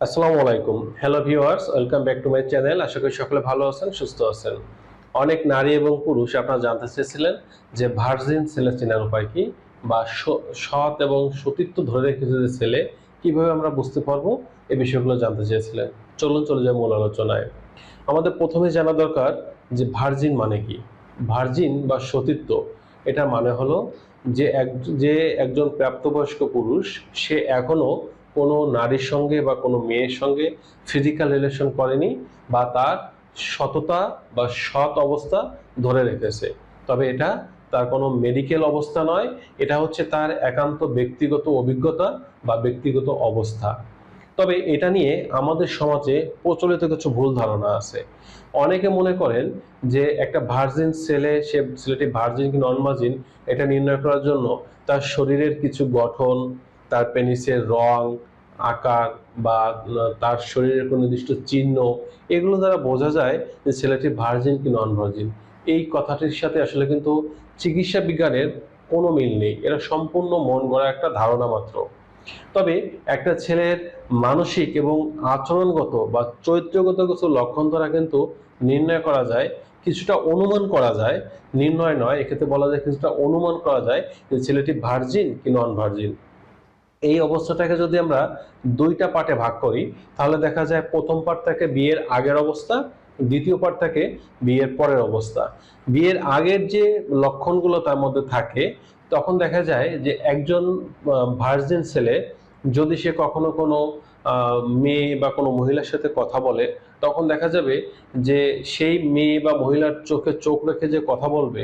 আসসালামু আলাইকুম। Hello viewers welcome back to my channel আশা করি সকলে ভালো আছেন, সুস্থ আছেন। অনেক নারী এবং পুরুষ আপনারা জানতে চেয়েছিলেন যে ভার্জিন ছেলে চেনার উপায় কি বা সৎ এবং সতীত্ব ধরে রেখেছে যে ছেলে কীভাবে আমরা বুঝতে পারব? এই বিষয়গুলো জানতে চেয়েছিলেন। চলুন চলে যাই মূল আলোচনায়। আমাদের প্রথমে জানা দরকার যে ভার্জিন মানে কি। ভার্জিন বা সতীত্ব এটা মানে হলো যে এক যে একজন প্রাপ্তবয়স্ক পুরুষ, সে এখনও কোনো নারীর সঙ্গে বা কোনো মেয়ের সঙ্গে ফিজিক্যাল রিলেশন করেনি বা তার সততা বা সৎ অবস্থা ধরে রেখেছে। তবে এটা তার কোনো মেডিকেল অবস্থা নয়, এটা হচ্ছে তার একান্ত ব্যক্তিগত অভিজ্ঞতা বা ব্যক্তিগত অবস্থা। তবে এটা নিয়ে আমাদের সমাজে প্রচলিত কিছু ভুল ধারণা আছে। অনেকে মনে করেন যে একটা ভার্জিন ছেলে, সে ছেলেটি ভার্জিন কি নন ভার্জিন এটা নির্ণয় করার জন্য তার শরীরের কিছু গঠন তার পেনিসের রং, আকার বা তার শরীরের কোনো নির্দিষ্ট চিহ্ন, এগুলো দ্বারা বোঝা যায় যে ছেলেটি ভার্জিন কি নন ভার্জিন এই কথাটির সাথে আসলে কিন্তু চিকিৎসা বিজ্ঞানের কোনো মিল নেই। এটা সম্পূর্ণ মন গড়া একটা ধারণা মাত্র। তবে একটা ছেলের মানসিক এবং আচরণগত বা চরিত্রগত কিছু লক্ষণ দ্বারা কিন্তু নির্ণয় করা যায়, কিছুটা অনুমান করা যায়। নির্ণয় নয়, এক্ষেত্রে বলা যায় কিছুটা অনুমান করা যায় যে ছেলেটি ভার্জিন কি নন ভার্জিন এই অবস্থাটাকে যদি আমরা দুইটা পার্টে ভাগ করি, তাহলে দেখা যায় প্রথম পার্ট থাকে বিয়ের আগের অবস্থা, দ্বিতীয় পার্ট থাকে বিয়ের পরের অবস্থা। বিয়ের আগের যে লক্ষণগুলো তার মধ্যে থাকে, তখন দেখা যায় যে একজন ভার্জিন ছেলে যদি সে কখনো কোনো মেয়ে বা কোনো মহিলার সাথে কথা বলে, তখন দেখা যাবে যে সেই মেয়ে বা মহিলার চোখে চোখ রেখে যে কথা বলবে,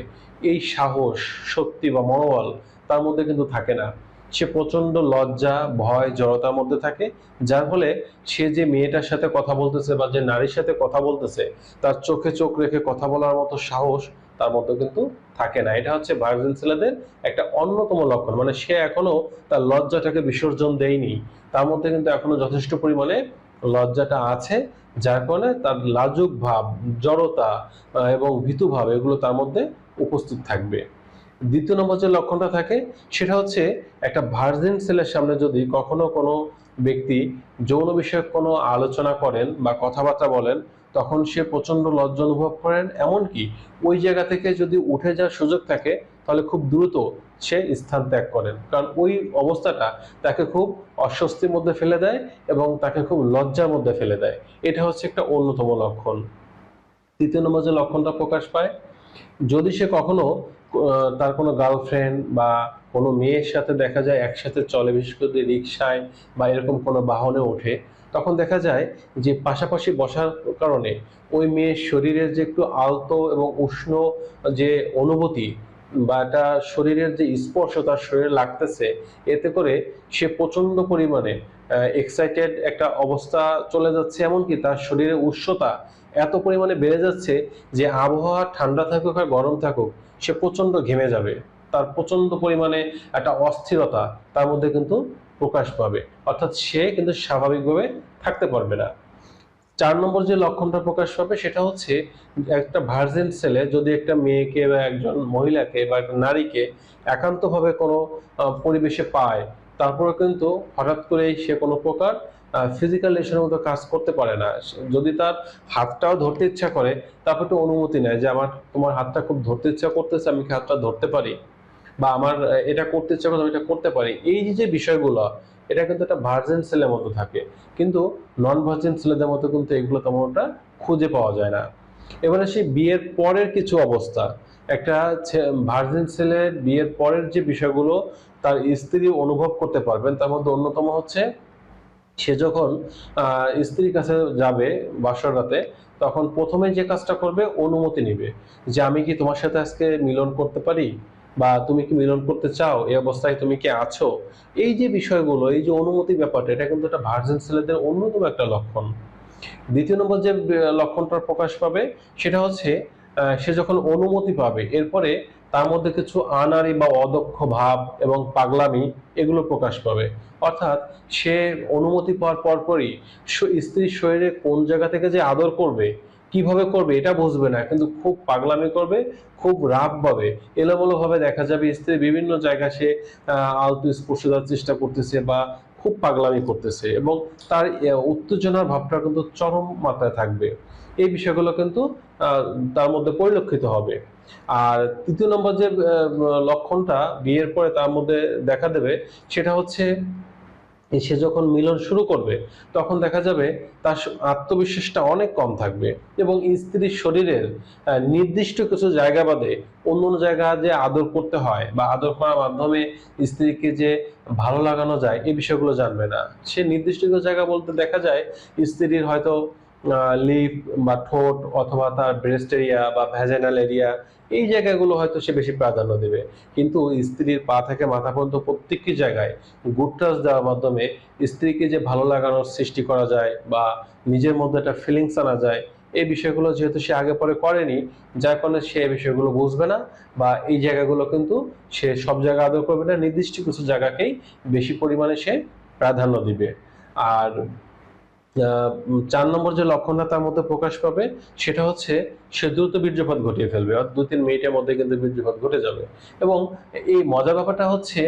এই সাহস, শক্তি বা মনোবল তার মধ্যে কিন্তু থাকে না। সে প্রচণ্ড লজ্জা, ভয়, জড়তার মধ্যে থাকে। যার ফলে সে যে মেয়েটার সাথে কথা বলতেছে বা যে নারীর সাথে কথা বলতেছে, তার চোখে চোখ রেখে কথা বলার মতো সাহস তার মধ্যে কিন্তু থাকে না। এটা হচ্ছে ভার্জিন ছেলেদের একটা অন্যতম লক্ষণ। মানে সে এখনও তার লজ্জাটাকে বিসর্জন দেয়নি। তার মধ্যে কিন্তু এখনও যথেষ্ট পরিমাণে লজ্জাটা আছে, যার কারণে তার লাজুক ভাব, জড়তা এবং ভীতু ভাব, এগুলো তার মধ্যে উপস্থিত থাকবে। দ্বিতীয় নম্বর যে লক্ষণটা থাকে, সেটা হচ্ছে একটা ভার্জিন সেলের সামনে যদি কখনো কোনো ব্যক্তি যৌন বিষয়ক কোনো আলোচনা করেন বা কথাবার্তা বলেন, তখন সে প্রচণ্ড লজ্জা অনুভব করেন। এমনকি ওই জায়গা থেকে যদি উঠে যাওয়ার সুযোগ থাকে, তাহলে খুব দ্রুত সে স্থান ত্যাগ করেন। কারণ ওই অবস্থাটা তাকে খুব অস্বস্তির মধ্যে ফেলে দেয় এবং তাকে খুব লজ্জার মধ্যে ফেলে দেয়। এটা হচ্ছে একটা অন্যতম লক্ষণ। তৃতীয় নম্বর যে লক্ষণটা প্রকাশ পায়, যদি সে কখনো তার কোনো গার্লফ্রেন্ড বা কোনো মেয়ের সাথে দেখা যায়, একসাথে চলে, বিশেষ করে রিক্সায় বা এরকম কোনো বাহনে ওঠে, তখন দেখা যায় যে পাশাপাশি বসার কারণে ওই মেয়ের শরীরের যে একটু আলতো এবং উষ্ণ যে অনুভূতি বা একটা শরীরের যে স্পর্শ তার শরীরে লাগতেছে, এতে করে সে প্রচণ্ড পরিমাণে এক্সাইটেড একটা অবস্থা চলে যাচ্ছে। এমনকি তার শরীরে উষ্ণতা এত পরিমাণে বেড়ে যাচ্ছে যে আবহাওয়া ঠান্ডা থাকুক আর গরম থাকুক, সে প্রচণ্ড ঘেমে যাবে। তার প্রচণ্ড পরিমাণে একটা অস্থিরতা তার মধ্যে কিন্তু প্রকাশ পাবে। অর্থাৎ সে কিন্তু স্বাভাবিকভাবে থাকতে পারবে না। চার নম্বর যে লক্ষণটা প্রকাশ পাবে সেটা হচ্ছে একটা ভার্জিন ছেলে যদি একটা মেয়েকে বা একজন মহিলাকে বা একটা নারীকে একান্তভাবে কোনো পরিবেশে পায়, তারপরে কিন্তু হঠাৎ করেই সে কোনো প্রকার ফিজিক্যাল রিলেশনের মতো কাজ করতে পারে না। যদি তার হাতটাও ধরতে ইচ্ছা করে, তারপর একটু অনুমতি নেয় যে আমার, তোমার হাতটা খুব ধরতে ইচ্ছা করতেছে, আমি হাতটা ধরতে পারি? বা আমার এটা করতে ইচ্ছা করে আমি এটা করতে পারি। এই যে বিষয়গুলো, এটা কিন্তু একটা ভার্জিন ছেলের মতো থাকে। কিন্তু নন ভার্জিন ছেলেদের মতো কিন্তু এগুলো তেমনটা খুঁজে পাওয়া যায় না। এবারে সেই বিয়ের পরের কিছু অবস্থা। একটা ভার্জিন ছেলের বিয়ের পরের যে বিষয়গুলো, তার স্ত্রী অনুভব করতে পারবেন, তার মধ্যে অন্যতম হচ্ছে সে যখন স্ত্রীর কাছে যাবে বাসর রাতে তখন প্রথমে যে কাজটা করবে অনুমতি নিবে যে আমি কি তোমার সাথে আজকে মিলন করতে পারি? বা তুমি কি মিলন করতে চাও? এই অবস্থায় তুমি কি আছো? এই যে বিষয়গুলো এই যে অনুমতি ব্যাপারটা এটা কিন্তু একটা ভার্জিন ছেলেদের অন্যতম একটা লক্ষণ। দ্বিতীয় নম্বর যে আহ, লক্ষণটা প্রকাশ পাবে সেটা হচ্ছে সে যখন অনুমতি পাবে এরপরে তার মধ্যে কিছু আনারি বা অদক্ষ ভাব এবং পাগলামি এগুলো প্রকাশ পাবে। অর্থাৎ সে অনুমতি পাওয়ার পরপরই স্ত্রীর শরীরে কোন জায়গা থেকে যে আদর করবে, কীভাবে করবে এটা বুঝবে না। কিন্তু খুব পাগলামি করবে, খুব রাগ পাবে। এলোমেলো ভাবে দেখা যাবে স্ত্রী বিভিন্ন জায়গায় সে আলতু স্পর্শ দেওয়ার চেষ্টা করতেছে বা খুব পাগলামি করতেছে এবং তার উত্তেজনার ভাবটা কিন্তু চরম মাত্রায় থাকবে। এই বিষয়গুলো কিন্তু তার মধ্যে পরিলক্ষিত হবে। আর তৃতীয় নম্বর যে লক্ষণটা বিয়ের পরে তার মধ্যে দেখা দেবে, সেটা হচ্ছে সে যখন মিলন শুরু করবে, তখন দেখা যাবে তার আত্মবিশ্বাসটা অনেক কম থাকবে এবং স্ত্রীর শরীরের নির্দিষ্ট কিছু জায়গা বাদে অন্য অন্য জায়গা যে আদর করতে হয় বা আদর করার মাধ্যমে স্ত্রীকে যে ভালো লাগানো যায়, এই বিষয়গুলো জানবে না। সে নির্দিষ্ট কিছু জায়গা বলতে দেখা যায়, স্ত্রীর হয়তো লিপ বা ঠোঁট অথবা তার ব্রেস্ট এরিয়া বা ভ্যাজাইনাল এরিয়া এই জায়গাগুলো হয়তো সে বেশি প্রাধান্য দেবে। কিন্তু স্ত্রীর পা থেকে মাথা পর্যন্ত প্রত্যেকটি জায়গায় গুড টাচ দেওয়ার মাধ্যমে স্ত্রীকে যে ভালো লাগানোর সৃষ্টি করা যায় বা নিজের মধ্যে একটা ফিলিংস আনা যায়, এই বিষয়গুলো যেহেতু সে আগে পরে করেনি, যার কারণে সে এই বিষয়গুলো বুঝবে না বা এই জায়গাগুলো কিন্তু সে সব জায়গা আদর করবে না, নির্দিষ্ট কিছু জায়গাকেই বেশি পরিমাণে সে প্রাধান্য দিবে। আর চার নম্বর যে লক্ষণটা তার মধ্যে প্রকাশ পাবে, সেটা হচ্ছে সে দ্রুত বীর্যপাত ঘটিয়ে ফেলবে, অর্থাৎ দু তিন মিনিটের মধ্যে কিন্তু বীর্যপাত ঘটে যাবে। এবং এই মজার ব্যাপারটা হচ্ছে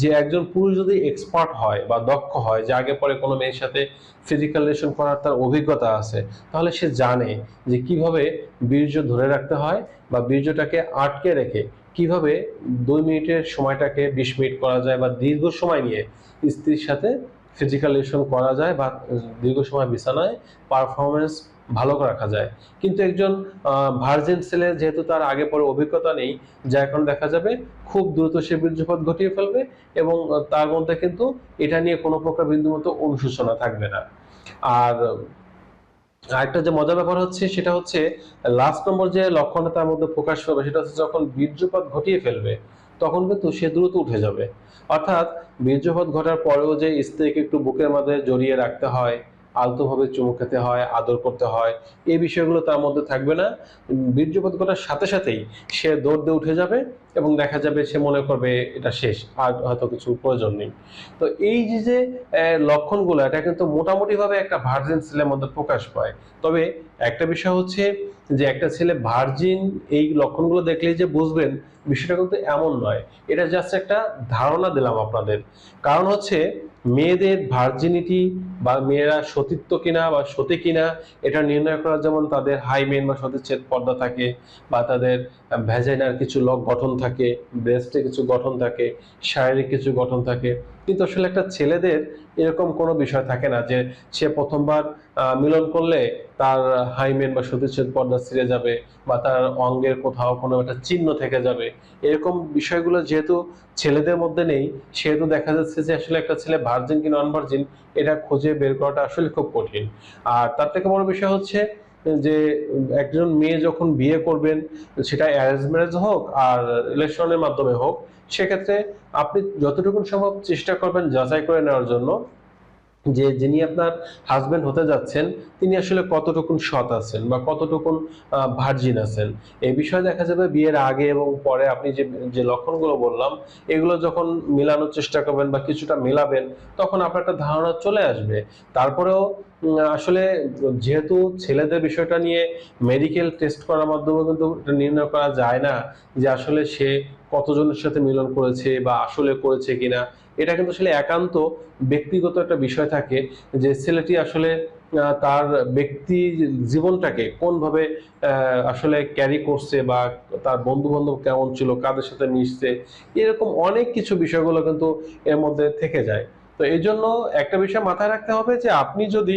যে একজন পুরুষ যদি এক্সপার্ট হয় বা দক্ষ হয়, যে আগে পরে কোনো মেয়ের সাথে ফিজিক্যাল রিলেশন করার তার অভিজ্ঞতা আছে, তাহলে সে জানে যে কীভাবে বীর্য ধরে রাখতে হয় বা বীর্যটাকে আটকে রেখে কীভাবে দুই মিনিটের সময়টাকে বিশ মিনিট করা যায় বা দীর্ঘ সময় নিয়ে স্ত্রীর সাথে ফিজিক্যাল রিলেশন করা যায় বা দীর্ঘ সময় বিছানায় পারফরমেন্স ভালো রাখা যায়। কিন্তু একজন ভার্জিন ছেলে যেহেতু তার আগে পরে অভিজ্ঞতা নেই, যা এখন দেখা যাবে খুব দ্রুত সে বীর্যপাত ঘটিয়ে ফেলবে এবং তার মধ্যে কিন্তু এটা নিয়ে কোনো প্রকার বিন্দুমতো অনুশোচনা থাকবে না। আর, আরেকটা যে মজার ব্যাপার হচ্ছে, সেটা হচ্ছে লাস্ট নম্বর যে লক্ষণটা তার মধ্যে প্রকাশ পাবে, সেটা হচ্ছে যখন বীর্যপাত ঘটিয়ে ফেলবে তখন কিন্তু সে দ্রুত উঠে যাবে। অর্থাৎ বীর্যপাত ঘটার পরেও যে স্ত্রীকে একটু বুকের মধ্যে জড়িয়ে রাখতে হয় আলতোভাবে চুমু খেতে হয়, আদর করতে হয়, এই বিষয়গুলো তার মধ্যে থাকবে না। বীর্যপাত ঘটার সাথে সাথেই সে দৌড় দিয়ে উঠে যাবে এবং দেখা যাবে সে মনে করবে এটা শেষ, আর হয়তো কিছু প্রয়োজন নেই। তো এই যে যে লক্ষণগুলো, এটা কিন্তু মোটামুটিভাবে একটা ভার্জিন ছেলের মধ্যে প্রকাশ পায়। তবে একটা বিষয় হচ্ছে যে, একটা ছেলে ভার্জিন এই লক্ষণগুলো দেখলেই যে বুঝবেন, বিষয়টা কিন্তু এমন নয়। এটা জাস্ট একটা ধারণা দিলাম আপনাদের। কারণ হচ্ছে মেয়েদের ভার্জিনিটি বা মেয়েরা সতীত্ব কিনা বা সতী কিনা, এটা নির্ণয় করা যেমন তাদের হাইমেন বা সতীচ্ছেদ পর্দা থাকে বা তাদের ভ্যাজাইনার কিছু লক গঠন থাকে ব্রেস্টে কিছু গঠন থাকে, শারীরিক কিছু গঠন থাকে। কিন্তু আসলে একটা ছেলেদের এরকম কোনো বিষয় থাকে না যে সে প্রথমবার মিলন করলে তার হাইমেন বা সতীচ্ছেদ পর্দা ছিঁড়ে যাবে বা তার অঙ্গের কোথাও কোনো একটা চিহ্ন থেকে যাবে। এরকম বিষয়গুলো যেহেতু ছেলেদের মধ্যে নেই, সেহেতু দেখা যাচ্ছে যে আসলে একটা ছেলে ভার্জিন কি নন ভার্জিন এটা খুঁজে বের করাটা আসলে খুব কঠিন। আর তার থেকে বড় বিষয় হচ্ছে যে একজন মেয়ে যখন বিয়ে করবেন, সেটা অ্যারেঞ্জ ম্যারেজ হোক আর রিলেশনের মাধ্যমে হোক, সেক্ষেত্রে আপনি যতটুকু সম্ভব চেষ্টা করবেন যাচাই করে নেওয়ার জন্য। যে যিনি আপনার হাজব্যান্ড হতে যাচ্ছেন, তিনি আসলে কতটুকুন সৎ আছেন বা কতটুকুন ভার্জিন আছেন? এই বিষয়ে দেখা যাবে বিয়ের আগে এবং পরে আপনি যে যে লক্ষণগুলো বললাম, এগুলো যখন মেলানোর চেষ্টা করবেন বা কিছুটা মেলাবেন, তখন আপনার একটা ধারণা চলে আসবে। তারপরেও আসলে যেহেতু ছেলেদের বিষয়টা নিয়ে মেডিকেল টেস্ট করার মাধ্যমে কিন্তু এটা নির্ণয় করা যায় না যে আসলে সে কতজনের সাথে মিলন করেছে বা আসলে করেছে কিনা। এটা কিন্তু আসলে একান্ত ব্যক্তিগত একটা বিষয় থাকে যে ছেলেটি আসলে তার ব্যক্তি জীবনটাকে কোনভাবে আসলে ক্যারি করছে বা তার বন্ধু বান্ধব কেমন ছিল, কাদের সাথে মিশছে, এরকম অনেক কিছু বিষয়গুলো কিন্তু এর মধ্যে থেকে যায়। তো এই জন্য একটা বিষয় মাথায় রাখতে হবে যে আপনি যদি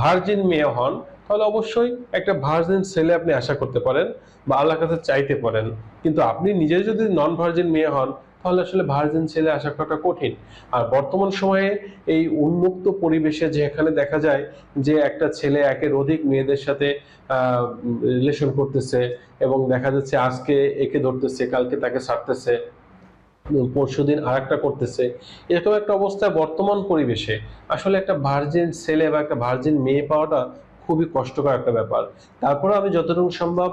ভার্জিন মেয়ে হন, তাহলে অবশ্যই একটা ভার্জিন ছেলে আপনি আশা করতে পারেন বা আল্লাহর কাছে চাইতে পারেন। কিন্তু আপনি নিজে যদি নন ভার্জিন মেয়ে হন, তাহলে আসলে ভার্জিন ছেলে আশা করাটা কঠিন। আর বর্তমান সময়ে এই উন্মুক্ত পরিবেশে যেখানে দেখা যায় যে একটা ছেলে একের অধিক মেয়েদের সাথে রিলেশন করতেছে এবং দেখা যাচ্ছে আজকে একে ধরতেছে, কালকে তাকে ছাড়তেছে পরশু দিন আর একটা করতেছে। এরকম একটা অবস্থা বর্তমান পরিবেশে আসলে একটা ভার্জিন ছেলে বা একটা ভার্জিন মেয়ে পাওয়াটা খুবই কষ্টকর একটা ব্যাপার। তারপরে আমি যতটুকু সম্ভব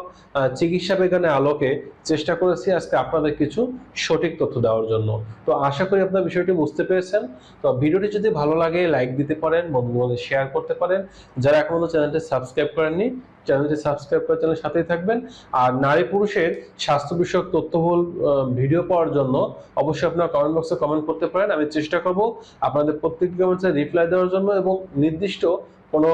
চিকিৎসা বিজ্ঞানের আলোকে চেষ্টা করেছি আজকে আপনাদের কিছু সঠিক তথ্য দেওয়ার জন্য। তো আশা করি আপনার বিষয়টি বুঝতে পেরেছেন। তো ভিডিওটি যদি ভালো লাগে লাইক দিতে পারেন বন্ধুদের শেয়ার করতে পারেন। যারা এখনও চ্যানেলটি সাবস্ক্রাইব করেননি, চ্যানেলটি সাবস্ক্রাইব করে চ্যানেলের সাথেই থাকবেন। আর নারী পুরুষের স্বাস্থ্য বিষয়ক তথ্যবহুল ভিডিও পাওয়ার জন্য অবশ্যই আপনারা কমেন্ট বক্সে কমেন্ট করতে পারেন। আমি চেষ্টা করব আপনাদের প্রত্যেকটি কমেন্টসে রিপ্লাই দেওয়ার জন্য এবং নির্দিষ্ট কোনো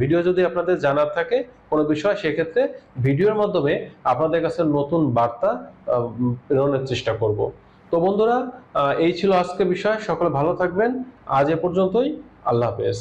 ভিডিও যদি আপনাদের জানার থাকে কোনো বিষয়, সেক্ষেত্রে ভিডিওর মাধ্যমে আপনাদের কাছে নতুন বার্তা প্রেরণের চেষ্টা করব। তো বন্ধুরা এই ছিল আজকে বিষয়। সকলে ভালো থাকবেন। আজ এ পর্যন্তই। আল্লাহ হাফেজ।